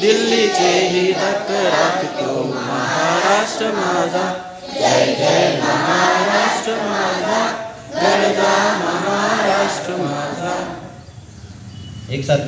दिल्ली ही तक रख तो महाराष्ट्र माझा जय जय महाराष्ट्र माझा गरजा महाराष्ट्र माझा एक साथ